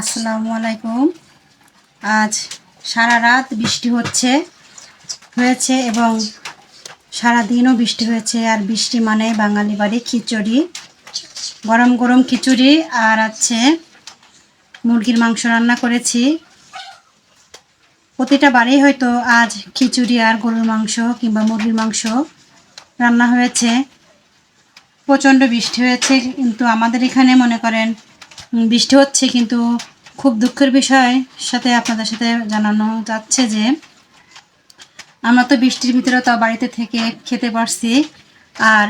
আসসালামু আলাইকুম আজ সারা রাত বৃষ্টি হচ্ছে, হয়েছে এবং সারা দিনও বৃষ্টি হয়েছে। আর বৃষ্টি মানে বাঙালি বাড়ি খিচুড়ি, গরম গরম খিচুড়ি। আর আছে মুরগির মাংস রান্না করেছি। প্রতিটা বাড়ি হয়তো আজ খিচুড়ি আর গরুর মাংস কিংবা মুরগির মাংস রান্না হয়েছে। প্রচণ্ড বৃষ্টি হয়েছে, কিন্তু আমাদের এখানে মনে করেন বৃষ্টি হচ্ছে, কিন্তু খুব দুঃখের বিষয় সাথে আপনাদের সাথে জানানো যাচ্ছে যে, আমরা তো বৃষ্টির ভিতরে তো বাড়িতে থেকে খেতে পারছি। আর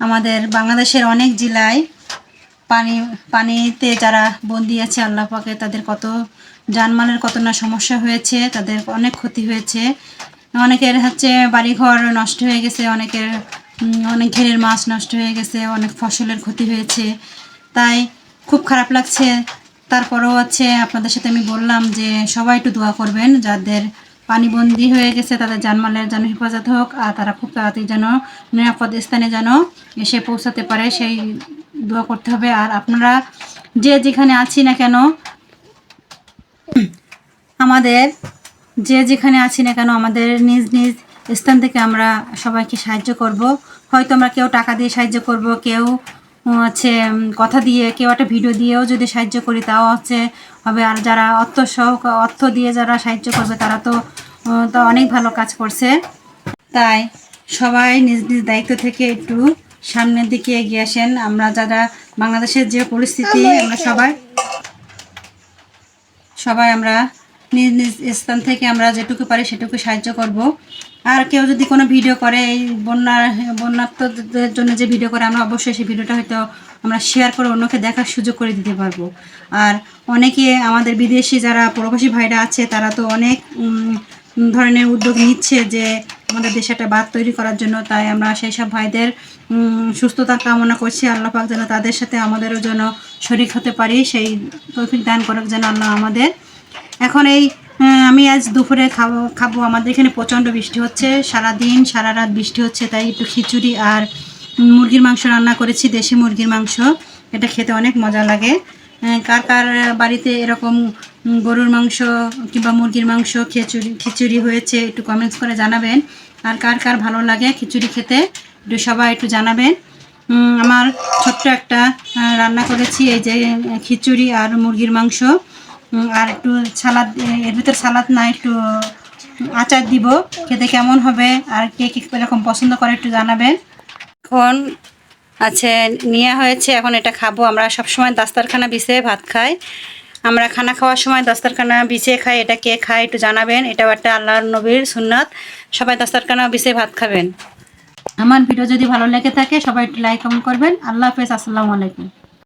আমাদের বাংলাদেশের অনেক জেলায় পানি, পানিতে যারা বন্দি আছে, আল্লাহ পাকে তাদের কত যানমালের কত না সমস্যা হয়েছে, তাদের অনেক ক্ষতি হয়েছে। অনেকের হচ্ছে বাড়িঘর নষ্ট হয়ে গেছে, অনেকের অনেক ঘেরের মাছ নষ্ট হয়ে গেছে, অনেক ফসলের ক্ষতি হয়েছে। তাই খুব খারাপ লাগছে। তারপরেও হচ্ছে আপনাদের সাথে আমি বললাম যে সবাই একটু দোয়া করবেন, যাদের পানিবন্দি হয়ে গেছে তাদের জানমালের যেন হেফাজত হোক, আর তারা খুব তাড়াতাড়ি যেন নিরাপদ স্থানে যেন এসে পৌঁছাতে পারে, সেই দোয়া করতে হবে। আর আপনারা যে যেখানে আছি না কেন, আমাদের যে যেখানে আছি না কেন, আমাদের নিজ নিজ স্থান থেকে আমরা সবাইকে সাহায্য করব। হয়তো আমরা কেউ টাকা দিয়ে সাহায্য করব, কেউ হচ্ছে কথা দিয়ে কেউ একটা ভিডিও দিয়েও যদি সাহায্য করি তাও হচ্ছে হবে। আর যারা অর্থ সহ অর্থ দিয়ে যারা সাহায্য করবে তারা তো তো অনেক ভালো কাজ করছে। তাই সবাই নিজ নিজ দায়িত্ব থেকে একটু সামনের দিকে এগিয়ে আসেন। আমরা যারা বাংলাদেশের যে পরিস্থিতি আমরা সবাই সবাই আমরা নিজ নিজ স্থান থেকে আমরা যেটুকু পারি সেটুকু সাহায্য করব। আর কেউ যদি কোনো ভিডিও করে, এই বন্যার বন্যার্থদের জন্য যে ভিডিও করে, আমরা অবশ্যই সেই ভিডিওটা হয়তো আমরা শেয়ার করে অন্যকে দেখার সুযোগ করে দিতে পারব। আর অনেকে আমাদের বিদেশি যারা প্রবাসী ভাইরা আছে, তারা তো অনেক ধরনের উদ্যোগ নিচ্ছে যে আমাদের দেশে একটা বাদ তৈরি করার জন্য। তাই আমরা সেই সব ভাইদের সুস্থতা কামনা করছি। আল্লাহ পাক যেন তাদের সাথে আমাদেরও যেন শরিক হতে পারি। সেই তৌফিক দান করুক যেন আল্লাহ আমাদের এখন এই আমি আজ দুপুরে খাব খাব। আমাদের এখানে প্রচণ্ড বৃষ্টি হচ্ছে সারা দিন সারা রাত বৃষ্টি হচ্ছে, তাই একটু খিচুড়ি আর মুরগির মাংস রান্না করেছি, দেশি মুরগির মাংস। এটা খেতে অনেক মজা লাগে। কার কার বাড়িতে এরকম গরুর মাংস কিংবা মুরগির মাংস খিচুড়ি খিচুড়ি হয়েছে, একটু কমেন্টস করে জানাবেন। আর কার কার ভালো লাগে খিচুড়ি খেতে, একটু সবাই একটু জানাবেন। আমার ছোট্ট একটা রান্না করেছি, এই যে খিচুড়ি আর মুরগির মাংস। আর একটু সালাদ এর ভিতর সালাদ না একটু আচার দিব খেতে কেমন হবে আর কে কে এরকম পছন্দ করে একটু জানাবেন। এখন আছে নেওয়া হয়েছে এখন এটা খাব। আমরা সবসময় দাস্তারখানা বিছিয়ে ভাত খাই। আমরা খানা খাওয়ার সময় দাস্তারখানা বিছিয়ে খাই এটা কে খায় একটু জানাবেন। এটাও একটা আল্লাহর নবীর সুন্নাত। সবাই দাস্তারখানা বিছিয়ে ভাত খাবেন। আমার ভিডিও যদি ভালো লেগে থাকে সবাই একটু লাইক কমেন্ট করবেন। আল্লাহ হাফেজ আসসালামু আলাইকুম।